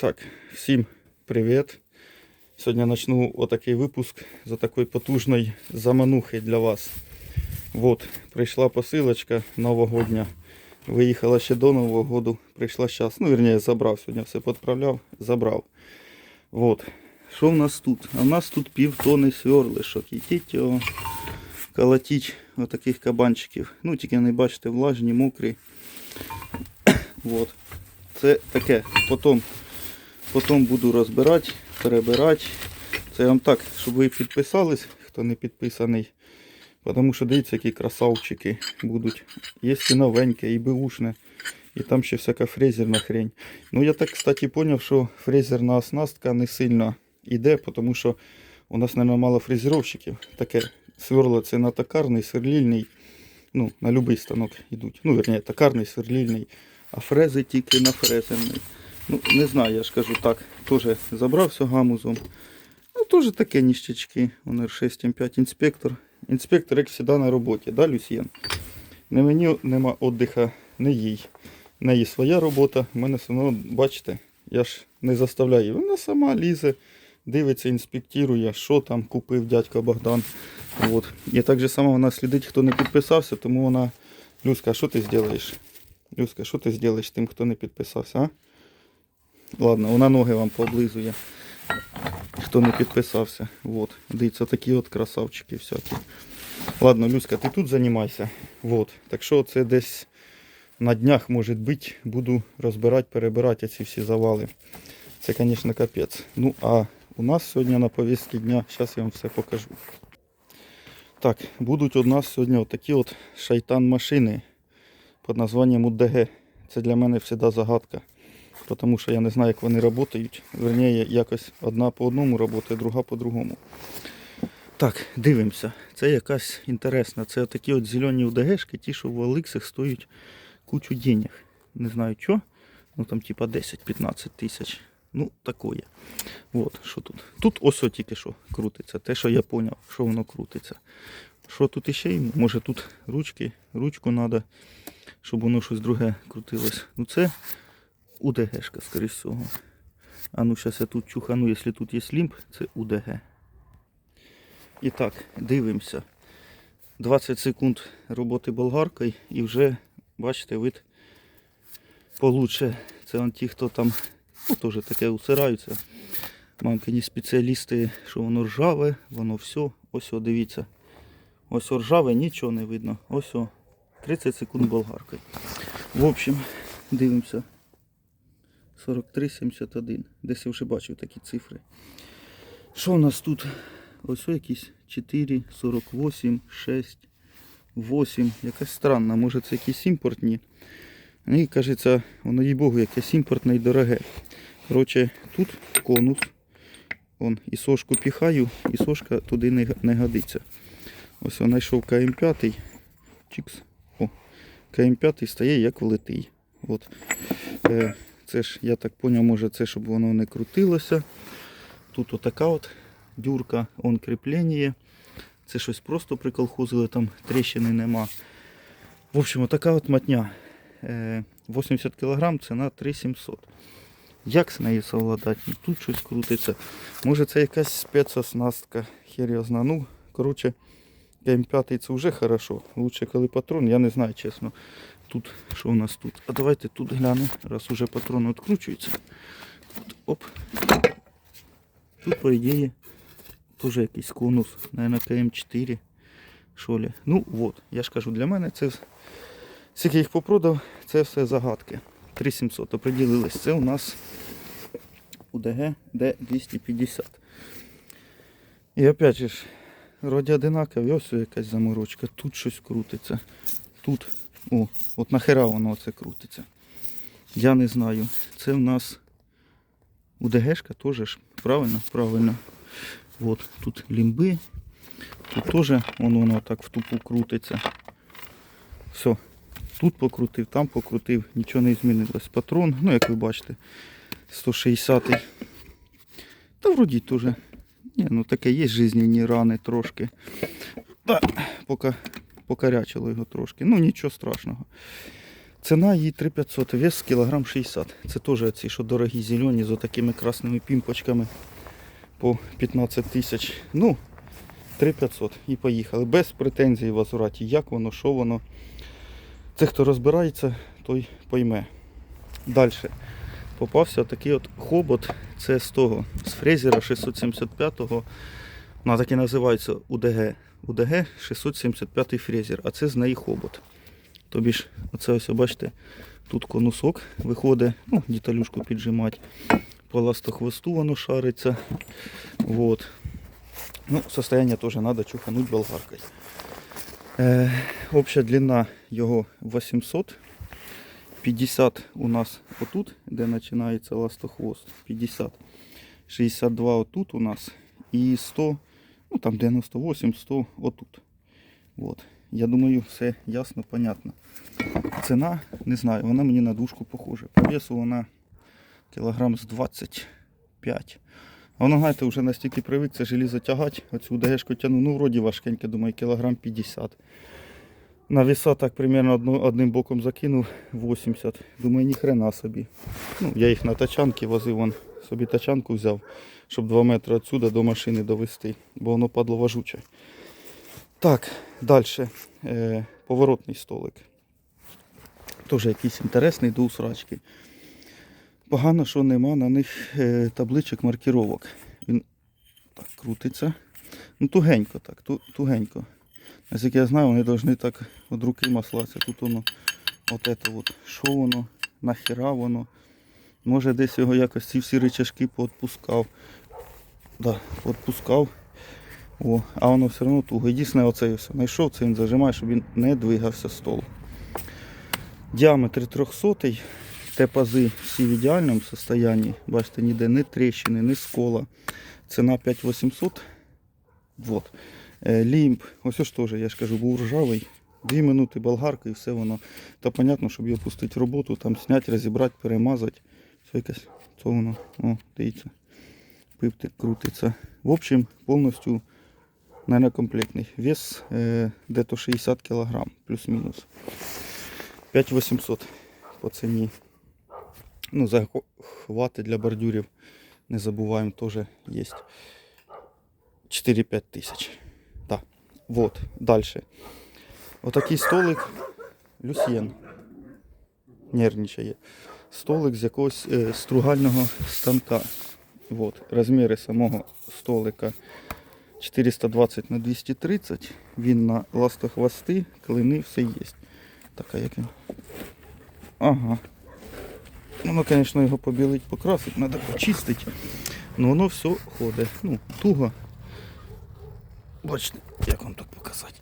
Так, всім привіт. Сьогодні почну отакий випуск за такої потужної заманухи для вас. Вот, прийшла посилочка новогодня. Виїхала ще до Нового году, прийшла зараз. Ну, вірніше, забрав сьогодні, все підправляв, забрав. Вот. Що в нас тут? А в нас тут півтони сверлишок. Ідіть його колотіть отаких кабанчиків. Ну, тільки не бачите, влажні, мокрі. Вот. Це таке. Потім, потім буду розбирати, перебирати. Це я вам так, щоб ви підписались, хто не підписаний. Тому що дивіться, які красавчики будуть. Є і новеньке, і беушне. І там ще всяка фрезерна хрень. Ну я так, кстати, зрозумів, що фрезерна оснастка не сильно йде, тому що у нас, мабуть, мало фрезеровщиків. Таке сверло це на токарний, сверлільний. Ну, на будь-який станок йдуть. Ну, верніше, токарний, сверлільний, а фрези тільки на фрезерний. Ну, не знаю, я ж кажу так, теж забрався гамузом. Ну, теж таке ніщачки. Вон R6 М5 інспектор. Інспектор, як завжди, на роботі, да, Люсьєн? Не мені нема віддиха, не їй. В неї своя робота. У мене все одно, бачите, я ж не заставляю. Вона сама лізе, дивиться, інспектує, що там купив дядько Богдан. От. І так же само вона слідить, хто не підписався, тому вона. Люська, що ти зробиш? Люська, що ти зробиш тим, хто не підписався, а? Ладно, вона ноги вам пооблизує. Хто не підписався. Вот. Дивіться, такі от красавчики всякі. Ладно, Люська, ти тут займайся. Вот. Так що це десь на днях, може бути, буду розбирати, перебирати ці всі завали. Це, звісно, капець. Ну, а у нас сьогодні на повістці дня, зараз я вам все покажу. Так, будуть у нас сьогодні отакі от шайтан-машини під названням УДГ. Це для мене завжди загадка. Тому що я не знаю, як вони працюють. Верніше, якось одна по одному працює, друга по другому. Так, дивимося. Це якась інтересна. Це такі от зелені УДГшки, ті, що в Оликсах стоять кучу денег. Не знаю що. Ну там типа 10-15 тисяч. Ну, такое. От, що тут. Тут ось тільки що крутиться. Те, що я зрозумів, що воно крутиться. Що тут іще? Може тут ручки, ручку треба, щоб воно щось друге крутилось. Ну це УДГшка, скоріш всього. А ну зараз я тут чухану, якщо тут є лімб, це УДГ. І так, дивимося. 20 секунд роботи болгаркою і вже, бачите, вид получше. Це он ті, хто там ну, теж таке усираються. Мамкині спеціалісти, що воно ржаве, воно все. Ось о, дивіться. Ось о, ржаве, нічого не видно. Ось о, 30 секунд болгаркою. В общем, дивимося. 43,71. Десь я вже бачив такі цифри. Що у нас тут? Ось якісь 4, 48, 6, 8. Якась странна. Може це якісь імпортні. Мені кажеться, воно їй Богу, якесь імпортне і дороге. Коротше, тут конус. Вон, і сошку піхаю, і сошка туди не, не годиться. Ось я знайшов КМ5. Чікс. О, КМ5 стає як влитий. От. Е, це ж, я так зрозумів, може це, щоб воно не крутилося. Тут отака от дюрка, он кріплення. Це щось просто приколхозили, там тріщини нема. В общем, отака от матня. Е, 80 кг ціна 3700. Як з нею совладати? Ну, Тут щось крутиться. Може це якась спецоснастка, хер його зна. Ну, коротше, КМ5 це вже хорошо. Лучше коли патрон, я не знаю чесно. Тут, що у нас тут? А давайте тут глянемо, раз уже патрон відкручується. Тут, оп. Тут, по ідеї, теж якийсь конус, наверное, КМ4. Що ли. Ну от, я ж кажу, для мене це скільки їх попродав, це все загадки. 3700 оприділились. Це у нас УДГ Д250. І опять же вроді одинакові, ось якась заморочка, тут щось крутиться. Тут, о, от нахера воно це крутиться. Я не знаю. Це в нас УДГшка теж ж, правильно? Правильно. От тут лімби. Тут теж воно, воно так в тупу крутиться. Все. Тут покрутив, там покрутив, нічого не змінилось. Патрон, ну як ви бачите, 160-й. Та вроді теж. Ні, ну таке є жизненні рани трошки. Та, поки покарячило його трошки. Ну нічого страшного. Ціна її 3500, вес кілограм 60. Це теж ці, що дорогі зелені з отакими красними пімпочками по 15 тисяч. Ну, 3500 і поїхали. Без претензій в возвраті. Як воно, що воно. Це хто розбирається, той пойме. Далі. Попався такий от хобот. Це з того, з фрезера 675-го. Вона так і називається УДГ. УДГ 675 фрезер, а це з неї хобот. Тобі ж, оце ось, бачите, тут конусок виходить, ну, діталюшку піджимати. По ластохвосту воно шариться. Вот. Ну, состояние тоже надо чухануть болгаркой. Э, общая длина його 800. 50 у нас отут, де починається ластохвост. 50. 62 отут у нас. І 100, ну там 98, 100 отут. Вот. Я думаю, все ясно, понятно. Ціна, не знаю, вона мені на дужку похожа. По весу вона кілограм з 25. А воно, знаєте, вже настільки привик це желізо тягати, оцю дегешку тяну, ну вроді важкеньке, думаю, кілограм 50. На веса так примерно одно, одним боком закинув 80. Думаю, ні хрена собі. Ну, я їх на тачанки возив, вон, собі тачанку взяв, щоб 2 метри відсюди до машини довести, бо воно падло важуче. Так, далі. Е, поворотний столик. Теж якийсь інтересний до усрачки. Погано, що нема на них е, табличок маркіровок. Він так крутиться. Ну, тугенько так, ту, тугенько. Наскільки я знаю, вони повинні так від руки маслатися. Тут воно, от це от, що воно, нахіра воно. Може десь його якось ці всі рычажки поотпускав. Да, поотпускав. О, а воно все одно туго. Єдине оцей все. Знайшов, це він зажимає, щоб він не двигався стол. Діаметр 300 те пази всі в ідеальному стані. Бачите, ніде ні тріщини, ні скола. Ціна 5800. Вот. Е, Лімб, ось ж теж, я ж кажу, був ржавий. Дві минути болгарка і все воно. Та понятно, щоб його пустити в роботу, там зняти, розібрати, перемазати. Все якесь, це воно, о, дивіться. Пиптик крутиться. В общем, повністю комплектний. Вес е, дето 60 кг, плюс-мінус. 5800 по ціні. Ну, захвати для бордюрів, не забуваємо, теж є. 4-5 тисяч. Так. Вот. Далі. Отакий столик. Люсьєн. Нервничає. Столик з якогось е, стругального станка. Вот. Розміри самого столика 420 на 230. Він на ластохвости, клини, все є. Така як він. Ага. Воно, звісно, його побілить, покрасити, треба почистити. Ну воно все ходить. Ну, туго. Бачите, як вам тут показати.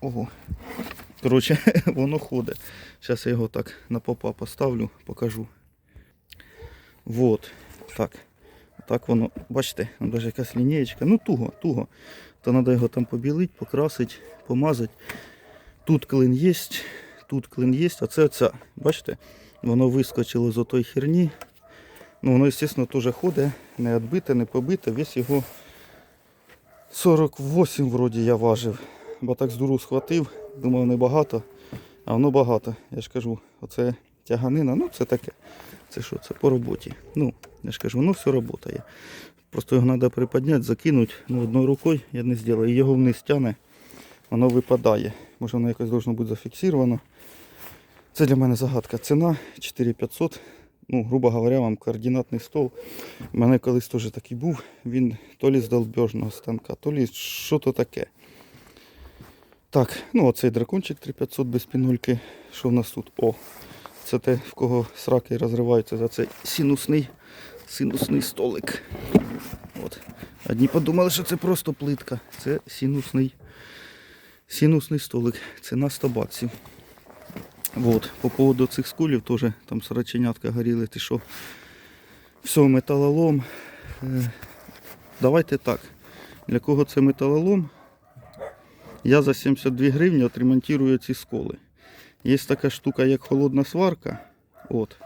Ого. Коротше, воно ходить. Зараз я його так на попа поставлю, покажу. Вот. Так. Так воно, бачите, навіть якась лінієчка. Ну туго, туго. То треба його там побілити, покрасити, помазати. Тут клин є, тут клин є, а це оця. Бачите? Воно вискочило з отої херні. Ну, воно, звісно, теж ходить, не відбите, не побите. Весь його 48 вроді я важив. Бо так з дуру схватив, думав небагато, а воно багато. Я ж кажу, оце тяганина, ну це таке. Це що, це по роботі. Ну, я ж кажу, воно все працює. Просто його треба приподняти, закинути. Ну, одною рукою я не зроблю. І його вниз тягне, воно випадає. Може воно якось должно бути зафіксировано. Це для мене загадка. Ціна 4500. Ну, грубо говоря, вам координатний стол. У мене колись теж такий був. Він то лі з долбежного станка, то лі що то таке. Так, ну оцей дракончик 3500 без пінульки. Що в нас тут? О, це те, в кого сраки розриваються за цей синусний, синусний столик. От. Одні подумали, що це просто плитка. Це синусний, синусний столик. Ціна 100 баксів. Вот. По поводу цих скулів теж там сороченятка горіли, ти що. Все, металолом. Е, давайте так. Для кого це металолом? Я за 72 гривні отремонтую ці сколи. Є така штука, як холодна сварка. От.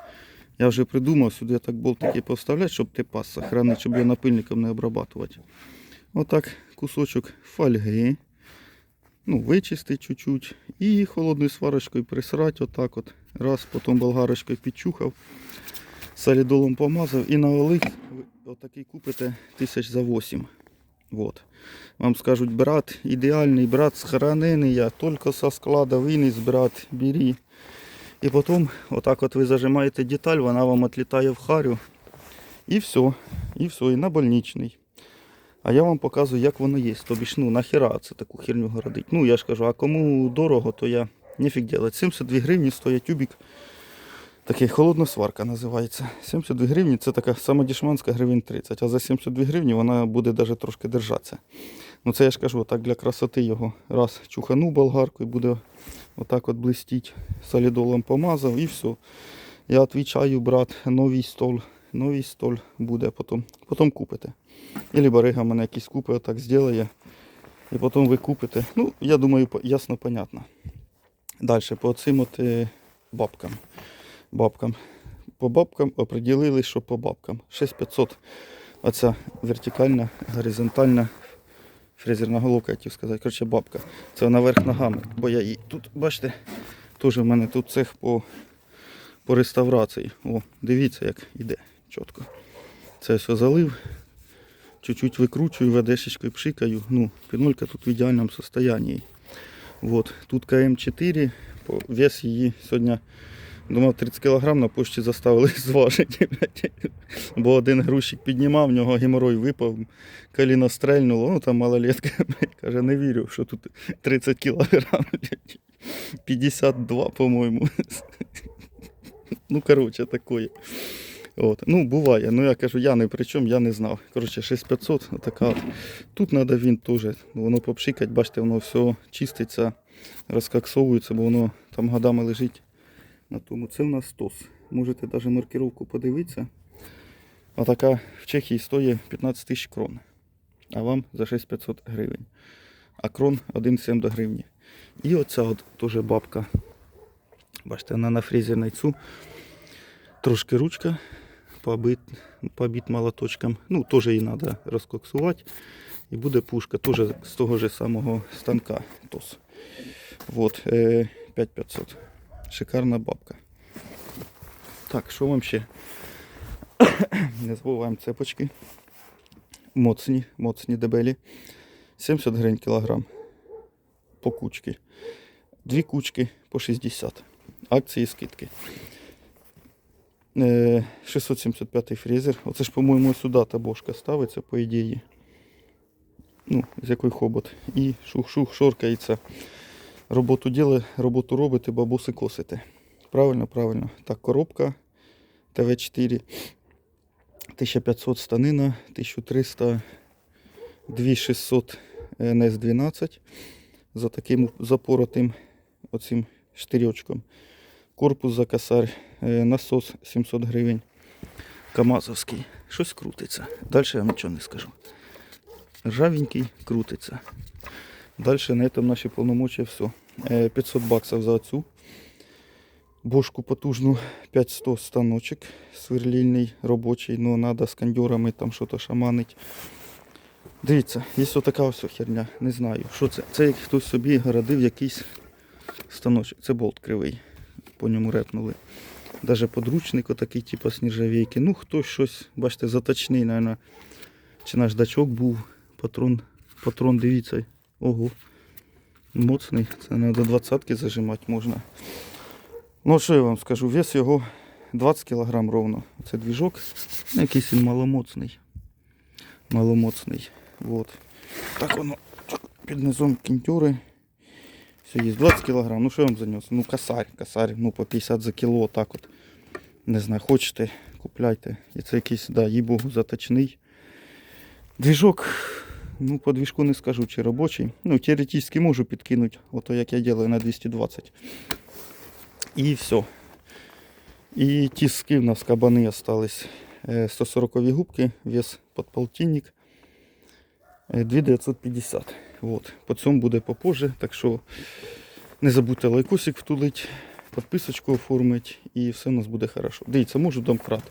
Я вже придумав сюди так болтики поставляти, щоб ти пас сохранити, щоб його напильником не обрабатувати. Отак кусочок фольги. Ну, вичистити чуть-чуть. І холодною сварочкою присрати отак от. раз, потім болгарочкою підчухав, солідолом помазав і на ви отакий купите тисяч за 8. Вот. Вам скажуть, брат, ідеальний брат, схоронений я, тільки со склада виніс, брат, бери. І потім, отак от ви зажимаєте деталь, вона вам відлітає в харю. І все. І все, і на больничний. А я вам показую, як воно є. Тобі ж, ну, нахіра це таку херню городить. Ну, я ж кажу, а кому дорого, то я нефіг делать. 72 гривні стоїть тюбик. Такий холодна сварка називається. 72 гривні це така сама дешманська гривень 30, а за 72 гривні вона буде навіть трошки держатися. Ну це я ж кажу, так для красоти його. Раз чухану болгарку і буде отак от блистіть. Солідолом помазав і все. Я відповідаю, брат, новий стол. Новий стол буде потім. Потім купите. Ілі барига мене якийсь купить, отак зробить. І потім ви купите. Ну, я думаю, ясно, понятно. Далі, по цим от е, бабкам. Бабкам. По бабкам определили, що по бабкам. 6500. Оця вертикальна, горизонтальна фрезерна головка, я хотів сказати. Коротше, бабка. Це вона верх ногами. Бо я її тут, бачите, теж в мене тут цех по, по реставрації. О, дивіться, як іде чітко. Це все залив. Чуть-чуть викручую, ведешечкою пшикаю. Ну, пінулька тут в ідеальному стані. Вот. Тут КМ4, по- вес її сьогодні думав 30 кг, на пошті заставили зважити. Бо один грузчик піднімав, в нього геморой випав, коліно стрельнуло, ну там малолетка, каже, не вірю, що тут 30 кг, 52, по-моєму. Ну, коротше, такое. От. Ну, буває. Ну я кажу, я не при чому, я не знав. Коротше, 6500, отака. от. Тут треба він теж, воно попшикать, бачите, воно все чиститься, розкаксовується, бо воно там годами лежить на тому. Це в нас ТОС. Можете навіть маркировку подивитися. А така в Чехії стоїть 15 тисяч крон. А вам за 6500 гривень. А крон 1,7 гривні. І оця от теж бабка. Бачите, вона на фрезі найцу. Трошки ручка побит, побит молоточком. Ну, теж її треба розкоксувати. І буде пушка теж з того ж самого станка ТОС. Вот, е, 5500. Шикарна бабка. Так, що вам ще? Не забуваємо цепочки. Моцні, моцні дебелі. 70 гривень кілограм. По кучки. Дві кучки по 60. Акції скидки. Е, 675 фрезер. Оце ж, по-моєму, сюди та бошка ставиться, по ідеї. Ну, з який хобот. І шух-шух шоркається. Роботу діли, роботу робите, бабуси косите. Правильно, правильно. Так, коробка ТВ4. 1500 станина, 1300, 2600 НС-12 за таким запоротим оцим штирьочком. Корпус за косарь, е, насос 700 гривень. Камазовський. Щось крутиться. Далі я вам нічого не скажу. Ржавенький крутиться. Далі на этом наші повномочия все. Е, 500 баксів за цю. Бошку потужну 500 станочок сверлільний, робочий, ну треба з кондьорами там щось шаманить. Дивіться, є отака ось херня, не знаю, що це. Це як хтось собі городив якийсь станочок. Це болт кривий. По ньому репнули. Даже подручник отакий, типу з. Ну, хтось щось, бачите, заточний, мабуть. Чи наждачок був, патрон, патрон, дивіться. Ого. Моцний. Це на до 20 зажимати можна. Ну, що я вам скажу, вес його 20 кг ровно. Це двіжок. Ну, Якийсь він маломоцний. Маломоцний. Вот. Так воно під низом кінтюри. Все є 20 кг. Ну що я вам занес? Ну косарь, косарь, ну по 50 за кіло, так от. Не знаю, хочете, купляйте. І це якийсь, да, їй богу, заточний. Двіжок, ну по двіжку не скажу, чи робочий. Ну, теоретично можу підкинути, ото як я делаю на 220. І все. І тиски в нас кабани остались. Е, 140 губки, вес подполтинник. Е, 2950. Вот. По цьому буде попозже. Так що не забудьте лайкосик втулить, підписочку оформити і все у нас буде хорошо. Дивіться, можу домкрат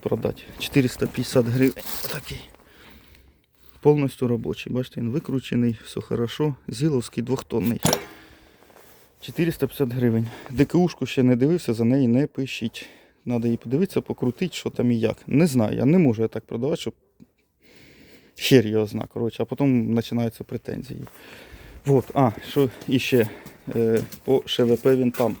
продати. 450 гривень. Такий. Повністю робочий. Бачите, він викручений, все хорошо. Зіловський двохтонний. 450 гривень. ДКУшку ще не дивився, за неї не пишіть. Треба її подивитися, покрутити, що там і як. Не знаю, я не можу я так продавати, щоб хер його зна, коротше, а потім починаються претензії. Вот, а, що іще е, по ШВП він там.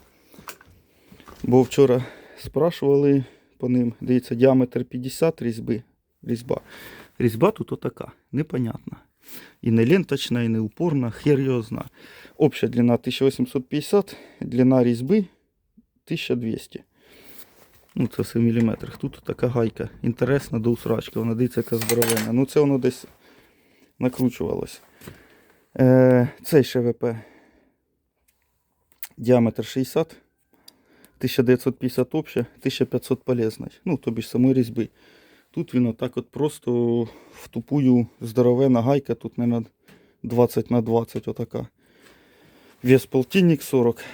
Бо вчора спрашували по ним, дивіться, діаметр 50 різьби. Різьба. Різьба тут отака, непонятна. І не ленточна, і не упорна, хер його зна. Обща длина 1850, длина різьби 1200. Ну, це все в міліметрах. Тут така гайка. Інтересна до усрачки. Вона дивиться, яка здоровенна. Ну, це воно десь накручувалось. Е, цей ШВП. Діаметр 60. 1950 обща, 1500 полезний. Ну, тобі ж самої різьби. Тут він отак от просто в тупую здоровена гайка, тут не на 20 на 20 отака. Вес полтинник 40,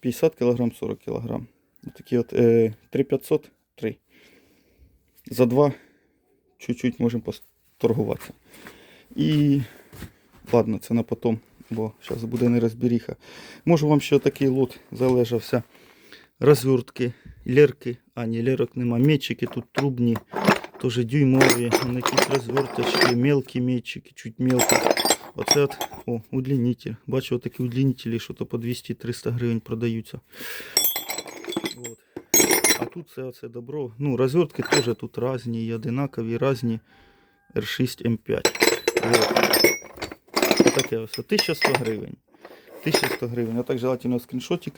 50 кг, 40 кг. Такі от е, 3500, 3. За два чуть-чуть можемо поторгуватися. І ладно, це на потом, бо зараз буде нерозберіха. Можу вам ще такий лот залежався. Розвертки, лерки, а ні, лерок нема, метчики тут трубні, теж дюймові, вон якісь розверточки, мелкі метчики, чуть мелкі. Оце от, о, удлінитель. Бачу, такі удлінителі, що то по 200-300 гривень продаються. Вот. А тут все оце добро. Ну, розвертки теж тут різні, і одинакові, різні. R6 M5. Вот. Отаке ось, 1100 гривень. 1100 гривень. А так желательно скріншотик.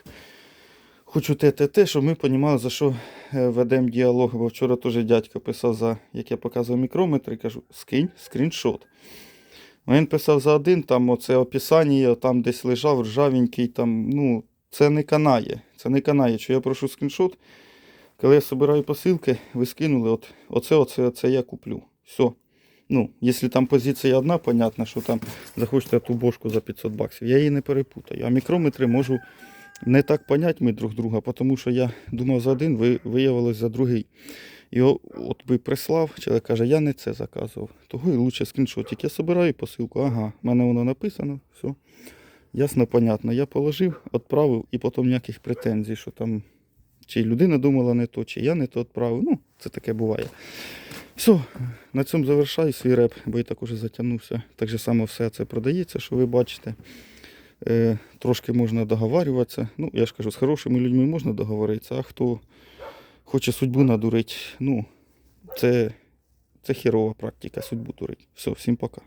Хочу те, те, те, щоб ми розуміли, за що е, ведемо діалог. Бо вчора теж дядько писав, за, як я показував мікрометри, кажу, скинь скріншот. Він писав за один, там оце описання, там десь лежав ржавенький, там, ну, це не канає. Це не канає. Що я прошу скріншот. Коли я збираю посилки, ви скинули, от, оце, оце, оце я куплю. Все. Ну, якщо там позиція одна, понятно, що там захочете ту бошку за 500 баксів, я її не перепутаю. А мікрометри можу не так поняти ми друг друга, тому що я думав за один, ви виявилось за другий. І от би прислав, чоловік каже, я не це заказував. Того і лучше скріншотик. Я собираю посилку, ага, в мене воно написано, все. Ясно, понятно. Я положив, відправив і потім ніяких претензій, що там чи людина думала не то, чи я не то відправив. Ну, це таке буває. Все, на цьому завершаю свій реп, бо і так уже затягнувся. Так же само все це продається, що ви бачите. Е, трошки можна договарюватися. Ну, я ж кажу, з хорошими людьми можна договоритися, а хто хоче судьбу надурити, ну, це, це херова практика, судьбу дурить. Все, всім пока.